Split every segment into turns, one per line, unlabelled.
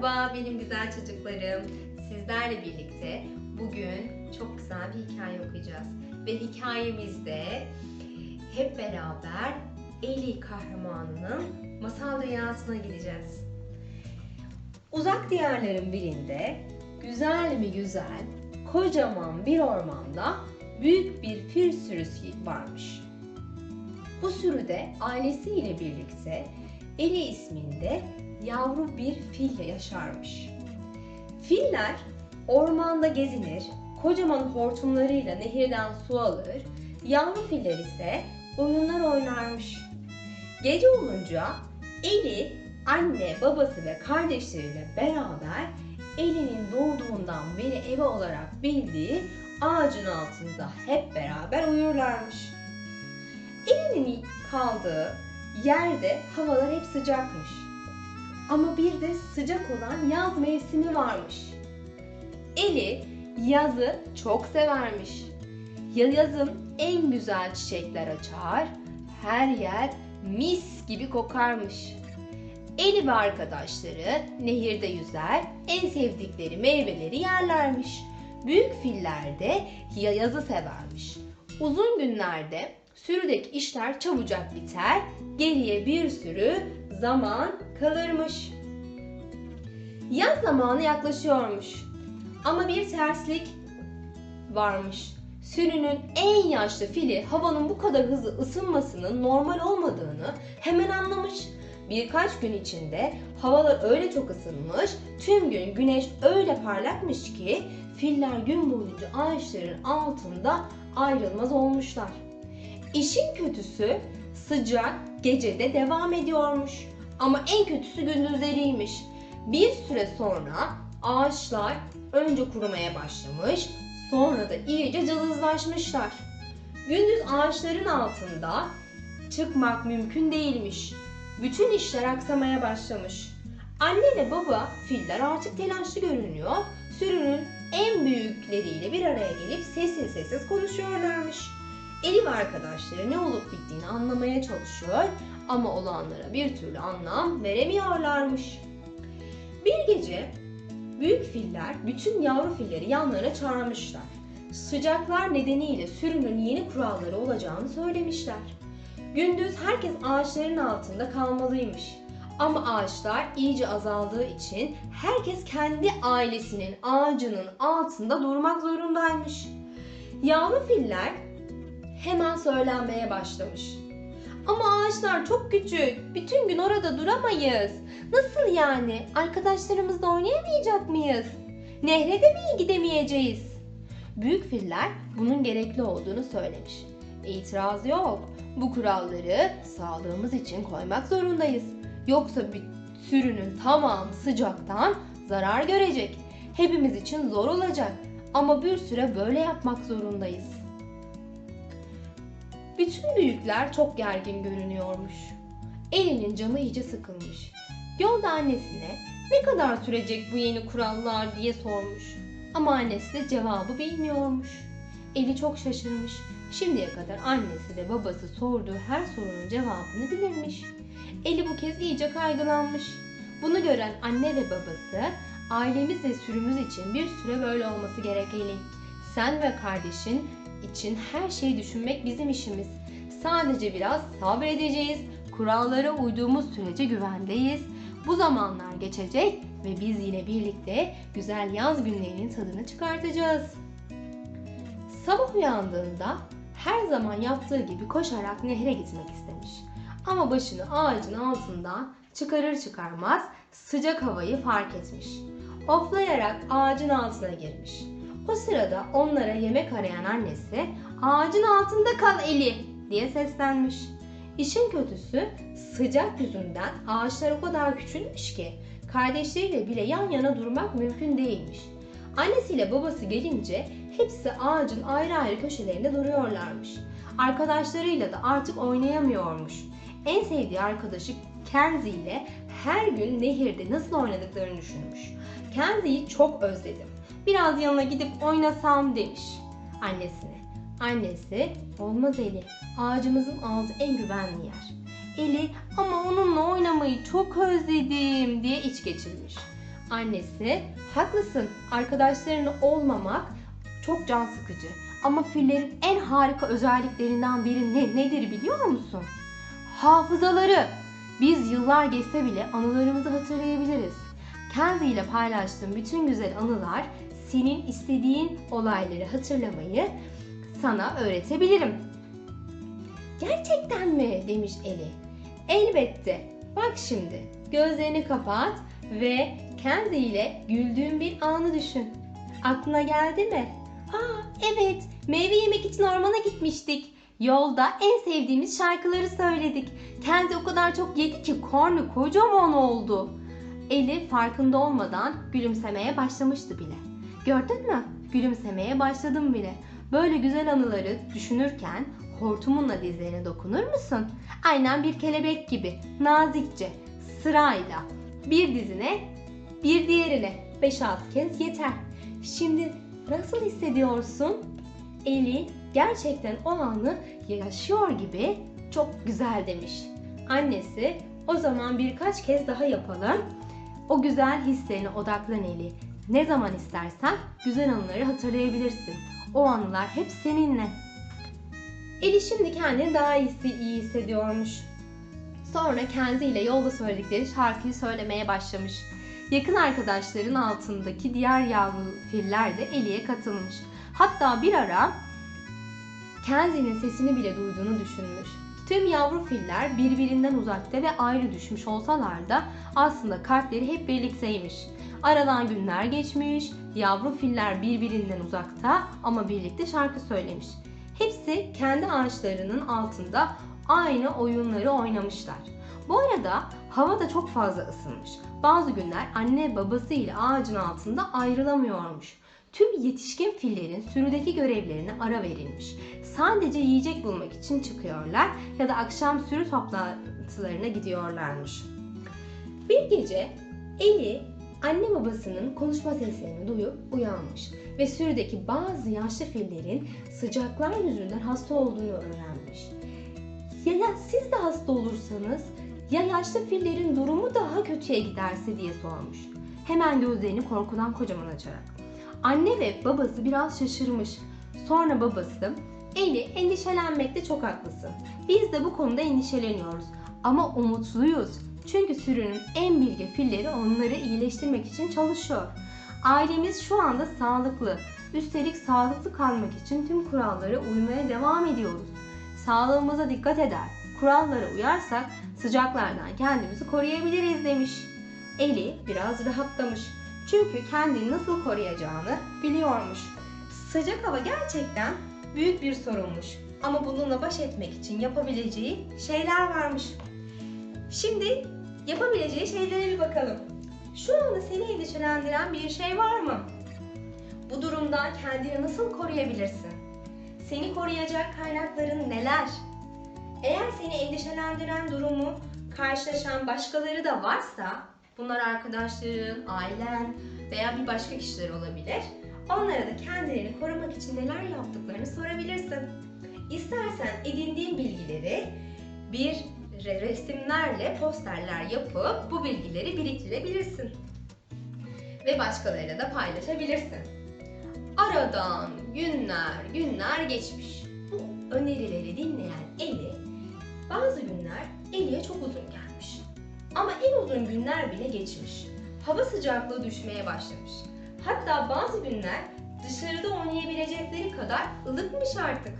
Merhaba benim güzel çocuklarım. Sizlerle birlikte bugün çok güzel bir hikaye okuyacağız. Ve hikayemizde hep beraber Eli kahramanının masal dünyasına gideceğiz. Uzak diyarların birinde güzel mi güzel kocaman bir ormanda büyük bir fil sürüsü varmış. Bu sürüde ailesiyle birlikte Eli isminde yavru bir fil yaşarmış. Filler ormanda gezinir, kocaman hortumlarıyla nehirden su alır, yavru filler ise oyunlar oynarmış. Gece olunca Eli anne, babası ve kardeşleriyle beraber Eli'nin doğduğundan beri evi olarak bildiği ağacın altında hep beraber uyurlarmış. Eli'nin kaldığı yerde havalar hep sıcakmış. Ama bir de sıcak olan yaz mevsimi varmış. Eli yazı çok severmiş. Ya- Yazın en güzel çiçekler açar, her yer mis gibi kokarmış. Eli ve arkadaşları nehirde yüzer, en sevdikleri meyveleri yerlermiş. Büyük filler de ya- yazı severmiş. Uzun günlerde sürüdeki işler çabucak biter, geriye bir sürü zaman kalırmış. Yaz zamanı yaklaşıyormuş. Ama bir terslik varmış. Sürünün en yaşlı fili havanın bu kadar hızlı ısınmasının normal olmadığını hemen anlamış. Birkaç gün içinde havalar öyle çok ısınmış, tüm gün güneş öyle parlakmış ki filler gün boyunca ağaçların altında ayrılmaz olmuşlar. İşin kötüsü sıcak gecede devam ediyormuş. Ama en kötüsü gündüzleriymiş. Bir süre sonra ağaçlar önce kurumaya başlamış, sonra da iyice cılızlaşmışlar. Gündüz ağaçların altında çıkmak mümkün değilmiş. Bütün işler aksamaya başlamış. Anne ve baba filler artık telaşlı görünüyor. Sürünün en büyükleriyle bir araya gelip sessiz sessiz konuşuyorlarmış. Elif arkadaşları ne olup bittiğini anlamaya çalışıyor ama olanlara bir türlü anlam veremiyorlarmış. Bir gece büyük filler bütün yavru filleri yanlarına çağırmışlar. Sıcaklar nedeniyle sürünün yeni kuralları olacağını söylemişler. Gündüz herkes ağaçların altında kalmalıymış. Ama ağaçlar iyice azaldığı için herkes kendi ailesinin ağacının altında durmak zorundaymış. Yavru filler hemen söylenmeye başlamış. Ama ağaçlar çok küçük. Bütün gün orada duramayız. Nasıl yani? Arkadaşlarımızla oynayamayacak mıyız? Nehre de mi gidemeyeceğiz? Büyük filler bunun gerekli olduğunu söylemiş. İtiraz yok. Bu kuralları sağlığımız için koymak zorundayız. Yoksa bir sürünün tamamı sıcaktan zarar görecek. Hepimiz için zor olacak. Ama bir süre böyle yapmak zorundayız. Bütün büyükler çok gergin görünüyormuş. Elinin canı iyice sıkılmış. Yolda annesine ne kadar sürecek bu yeni kurallar diye sormuş. Ama annesi de cevabı bilmiyormuş. Eli çok şaşırmış. Şimdiye kadar annesi ve babası sorduğu her sorunun cevabını bilirmiş. Eli bu kez iyice kaygılanmış. Bunu gören anne ve babası ailemiz ve sürümüz için bir süre böyle olması gerekli. Sen ve kardeşin için her şeyi düşünmek bizim işimiz. Sadece biraz sabredeceğiz. Kurallara uyduğumuz sürece güvendeyiz. Bu zamanlar geçecek ve biz yine birlikte güzel yaz günlerinin tadını çıkartacağız. Sabah uyandığında her zaman yaptığı gibi koşarak nehre gitmek istemiş. Ama başını ağacın altından çıkarır çıkarmaz sıcak havayı fark etmiş. Oflayarak ağacın altına girmiş. O sırada onlara yemek arayan annesi ağacın altında kal Eli diye seslenmiş. İşin kötüsü sıcak yüzünden ağaçlar o kadar küçülmüş ki kardeşleriyle bile yan yana durmak mümkün değilmiş. Annesiyle babası gelince hepsi ağacın ayrı ayrı köşelerinde duruyorlarmış. Arkadaşlarıyla da artık oynayamıyormuş. En sevdiği arkadaşı Kenzie ile her gün nehirde nasıl oynadıklarını düşünmüş. Kenzie'yi çok özledim. Biraz yanına gidip oynasam demiş annesine. Annesi olmaz Eli. Ağacımızın altı en güvenli yer. Eli ama onunla oynamayı çok özledim diye iç geçirmiş. Annesi, haklısın. Arkadaşlarının olmamak çok can sıkıcı. Ama fillerin en harika özelliklerinden biri ne, nedir biliyor musun? Hafızaları. Biz yıllar geçse bile anılarımızı hatırlayabiliriz. Kendi ile paylaştığım bütün güzel anılar senin istediğin olayları hatırlamayı sana öğretebilirim. Gerçekten mi? demiş Eli. Elbette. Bak şimdi. Gözlerini kapat ve kendi ile güldüğün bir anı düşün. Aklına geldi mi? Aa evet. Meyve yemek için ormana gitmiştik. Yolda en sevdiğimiz şarkıları söyledik. Kendi o kadar çok yedi ki karnı kocaman oldu. Eli farkında olmadan gülümsemeye başlamıştı bile. Gördün mü? Gülümsemeye başladım bile. Böyle güzel anıları düşünürken hortumunla dizlerine dokunur musun? Aynen bir kelebek gibi nazikçe sırayla bir dizine bir diğerine 5-6 kez yeter. Şimdi nasıl hissediyorsun? Eli gerçekten o anı yaşıyor gibi çok güzel demiş. Annesi o zaman birkaç kez daha yapalım. O güzel hislerine odaklan Eli. Ne zaman istersen güzel anıları hatırlayabilirsin. O anılar hep seninle. Eli şimdi kendini daha iyisi iyi hissediyormuş. Sonra kendiyle yolda söyledikleri şarkıyı söylemeye başlamış. Yakın arkadaşların altındaki diğer yavru filler de Eli'ye katılmış. Hatta bir ara Kenzie'nin sesini bile duyduğunu düşünmüş. Tüm yavru filler birbirinden uzakta ve ayrı düşmüş olsalar da aslında kalpleri hep birlikteymiş. Aradan günler geçmiş, yavru filler birbirinden uzakta ama birlikte şarkı söylemiş. Hepsi kendi ağaçlarının altında aynı oyunları oynamışlar. Bu arada hava da çok fazla ısınmış. Bazı günler anne babası ile ağacın altında ayrılamıyormuş. Tüm yetişkin fillerin sürüdeki görevlerine ara verilmiş. Sadece yiyecek bulmak için çıkıyorlar ya da akşam sürü toplantılarına gidiyorlarmış. Bir gece Eli anne babasının konuşma seslerini duyup uyanmış ve sürüdeki bazı yaşlı fillerin sıcaklar yüzünden hasta olduğunu öğrenmiş. Ya, ya siz de hasta olursanız ya yaşlı fillerin durumu daha kötüye giderse diye sormuş. Hemen gözlerini korkudan kocaman açarak. Anne ve babası biraz şaşırmış. Sonra babası, Eli endişelenmekte çok haklısın. Biz de bu konuda endişeleniyoruz. Ama umutluyuz. Çünkü sürünün en bilge filleri onları iyileştirmek için çalışıyor. Ailemiz şu anda sağlıklı. Üstelik sağlıklı kalmak için tüm kurallara uymaya devam ediyoruz. Sağlığımıza dikkat eder, kurallara uyarsak sıcaklardan kendimizi koruyabiliriz demiş. Eli biraz rahatlamış. Çünkü kendini nasıl koruyacağını biliyormuş. Sıcak hava gerçekten büyük bir sorunmuş. Ama bununla baş etmek için yapabileceği şeyler varmış. Şimdi yapabileceği şeylere bir bakalım. Şu anda seni endişelendiren bir şey var mı? Bu durumda kendini nasıl koruyabilirsin? Seni koruyacak kaynakların neler? Eğer seni endişelendiren durumu karşılaşan başkaları da varsa, bunlar arkadaşların, ailen veya bir başka kişiler olabilir. Onlara da kendilerini korumak için neler yaptıklarını sorabilirsin. İstersen edindiğin bilgileri bir resimlerle posterler yapıp bu bilgileri biriktirebilirsin. Ve başkalarıyla da paylaşabilirsin. Aradan günler günler geçmiş. Bu önerileri dinleyen Eli bazı günler Eli'ye çok uzun gelmiş. Ama en uzun günler bile geçmiş. Hava sıcaklığı düşmeye başlamış. Hatta bazı günler dışarıda oynayabilecekleri kadar ılıkmış artık.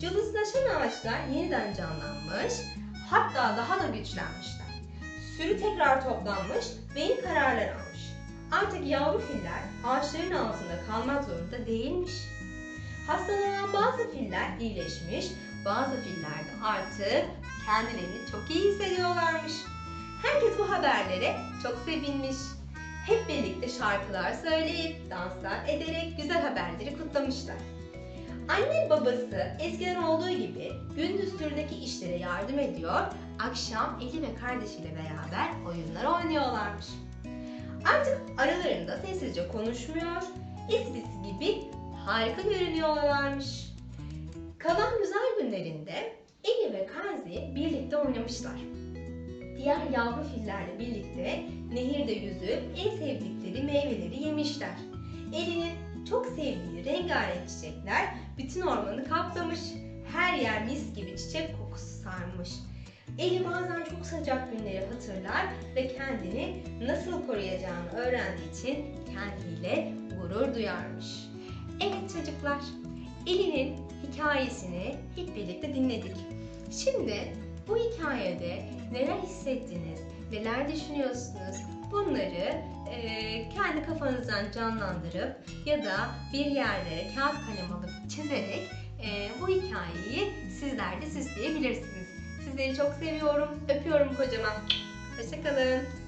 Cılızlaşan ağaçlar yeniden canlanmış, hatta daha da güçlenmişler. Sürü tekrar toplanmış ve yeni kararlar almış. Artık yavru filler ağaçların altında kalmak zorunda değilmiş. Hastalanan bazı filler iyileşmiş, bazı filler de artık kendilerini çok iyi hissediyorlarmış. Herkes bu haberlere çok sevinmiş. Hep birlikte şarkılar söyleyip, danslar ederek güzel haberleri kutlamışlar. Anne babası eskiden olduğu gibi gündüz türdeki işlere yardım ediyor, akşam Eli ve kardeşiyle beraber oyunlar oynuyorlarmış. Artık aralarında sessizce konuşmuyor, eskisi gibi harika görünüyorlarmış. Kalan güzel günlerinde Eli ve Kanzi birlikte oynamışlar. diğer yavru fillerle birlikte nehirde yüzüp en sevdikleri meyveleri yemişler. Eli'nin çok sevdiği rengarenk çiçekler bütün ormanı kaplamış. Her yer mis gibi çiçek kokusu sarmış. Eli bazen çok sıcak günleri hatırlar ve kendini nasıl koruyacağını öğrendiği için kendiyle gurur duyarmış. Evet çocuklar, Eli'nin hikayesini hep birlikte dinledik. Şimdi bu hikayede neler hissettiniz, neler düşünüyorsunuz bunları e, kendi kafanızdan canlandırıp ya da bir yerde kağıt kalem alıp çizerek e, bu hikayeyi sizler de süsleyebilirsiniz. Sizleri çok seviyorum, öpüyorum kocaman. Hoşçakalın.